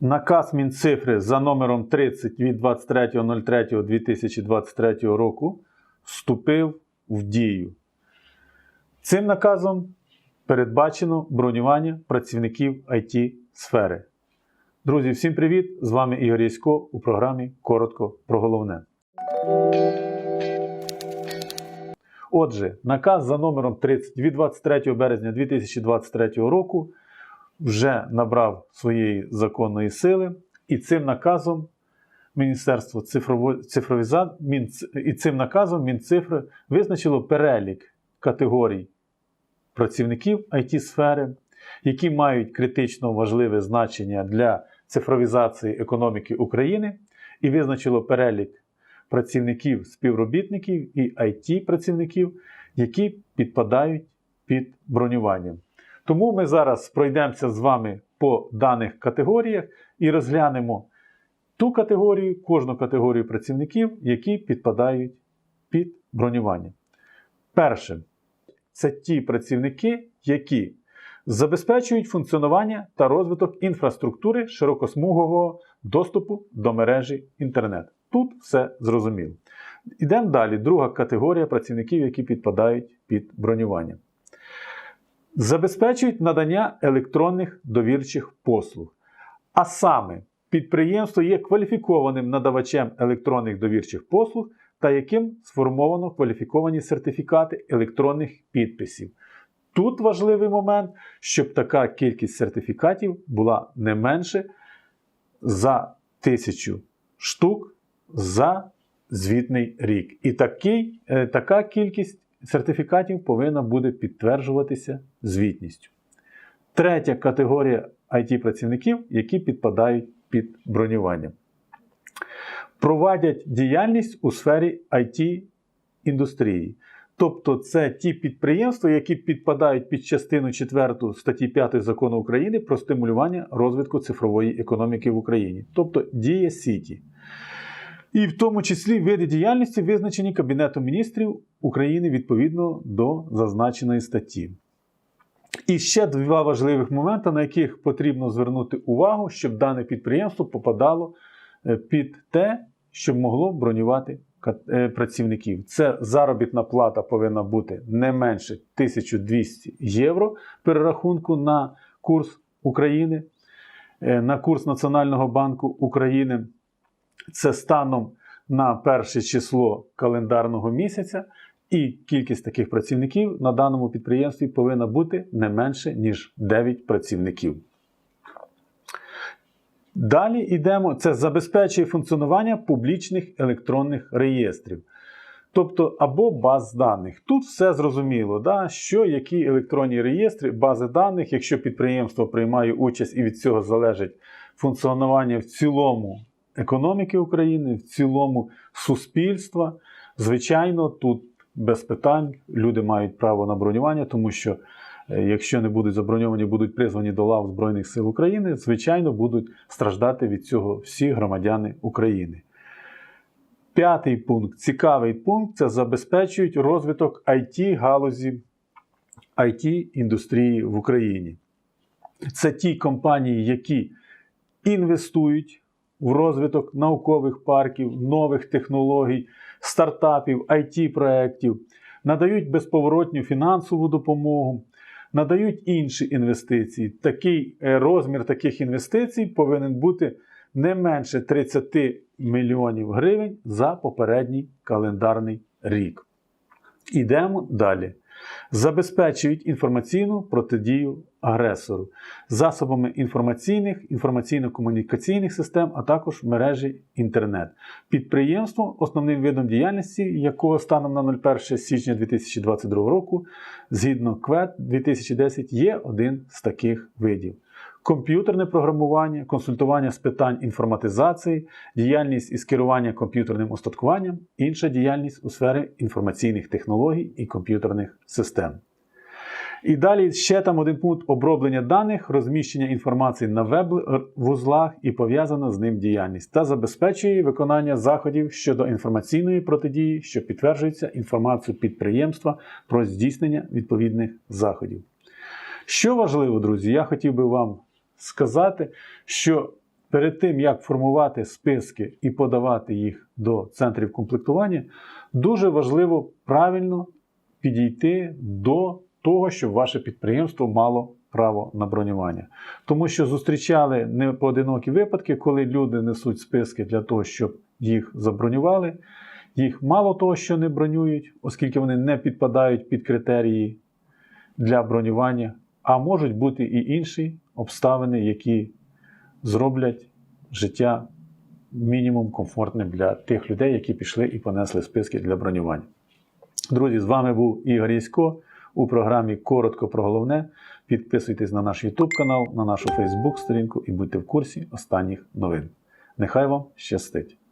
Наказ Мінцифри за номером 30 від 23.03.2023 року вступив в дію. Цим наказом передбачено бронювання працівників it сфери. Друзі, всім привіт! З вами Ігор Ясько у програмі Коротко про головне. Отже, наказ за номером 30 від 23 березня 2023 року вже набрав своєї законної сили, і цим наказом Міністерство цифровіза... І цим наказом Мінцифри визначило перелік категорій працівників it сфери які мають критично важливе значення для цифровізації економіки України, і визначило перелік працівників, співробітників і it працівників які підпадають під бронювання. Тому ми зараз пройдемося з вами по даних категоріях і розглянемо ту категорію, кожну категорію працівників, які підпадають під бронювання. Перше, це ті працівники, які забезпечують функціонування та розвиток інфраструктури широкосмугового доступу до мережі інтернет. Тут все зрозуміло. Ідемо далі. Друга категорія працівників, які підпадають під бронювання. Забезпечують надання електронних довірчих послуг. А саме, підприємство є кваліфікованим надавачем електронних довірчих послуг та яким сформовано кваліфіковані сертифікати електронних підписів. Тут важливий момент, щоб така кількість сертифікатів була не менше за тисячу штук за звітний рік. І такий, е, така кількість сертифікатів повинна буде підтверджуватися звітністю. Третя категорія IT-працівників, які підпадають під бронювання. Провадять діяльність у сфері IT-індустрії. Тобто це ті підприємства, які підпадають під частину 4 статті 5 закону України про стимулювання розвитку цифрової економіки в Україні, тобто Дія Сіті. І в тому числі види діяльності визначені Кабінетом міністрів України відповідно до зазначеної статті. І ще два важливих моменти, на яких потрібно звернути увагу, щоб дане підприємство попадало е, під те, щоб могло бронювати е, працівників. Це заробітна плата повинна бути не менше 1200 євро перерахунку на курс України, е, на курс Національного банку України. Це станом на перше число календарного місяця, і кількість таких працівників на даному підприємстві повинна бути не менше, ніж 9 працівників. Далі йдемо, це забезпечує функціонування публічних електронних реєстрів. Тобто або баз даних. Тут все зрозуміло, да? що які електронні реєстри, бази даних, якщо підприємство приймає участь і від цього залежить функціонування в цілому економіки України, в цілому суспільства. Звичайно, тут без питань люди мають право на бронювання, тому що е, якщо не будуть заброньовані, будуть призвані до лав Збройних сил України, звичайно, будуть страждати від цього всі громадяни України. П'ятий пункт, цікавий пункт це забезпечують розвиток it галузі it індустрії в Україні. Це ті компанії, які інвестують в розвиток наукових парків, нових технологій, стартапів, it проєктів надають безповоротню фінансову допомогу, надають інші інвестиції. Такий е, розмір таких інвестицій повинен бути не менше 30 мільйонів гривень за попередній календарний рік. Ідемо далі. Забезпечують інформаційну протидію агресору засобами інформаційних, інформаційно-комунікаційних систем, а також мережі інтернет. Підприємство, основним видом діяльності, якого станом на 01 січня 2022 року, згідно КВЕД 2010, є один з таких видів. Комп'ютерне програмування, консультування з питань інформатизації, діяльність із керування комп'ютерним устаткуванням, інша діяльність у сфері інформаційних технологій і комп'ютерних систем. І далі ще там один пункт оброблення даних, розміщення інформації на веб-вузлах і пов'язана з ним діяльність та забезпечує виконання заходів щодо інформаційної протидії, що підтверджується інформацією підприємства про здійснення відповідних заходів. Що важливо, друзі, я хотів би вам сказати, що перед тим, як формувати списки і подавати їх до центрів комплектування, дуже важливо правильно підійти до того, щоб ваше підприємство мало право на бронювання. Тому що зустрічали непоодинокі випадки, коли люди несуть списки для того, щоб їх забронювали. Їх мало того, що не бронюють, оскільки вони не підпадають під критерії для бронювання, а можуть бути і інші обставини, які зроблять життя мінімум комфортним для тих людей, які пішли і понесли списки для бронювання. Друзі, з вами був Ігор Ясько у програмі Коротко про головне. Підписуйтесь на наш YouTube канал, на нашу Facebook сторінку і будьте в курсі останніх новин. Нехай вам щастить!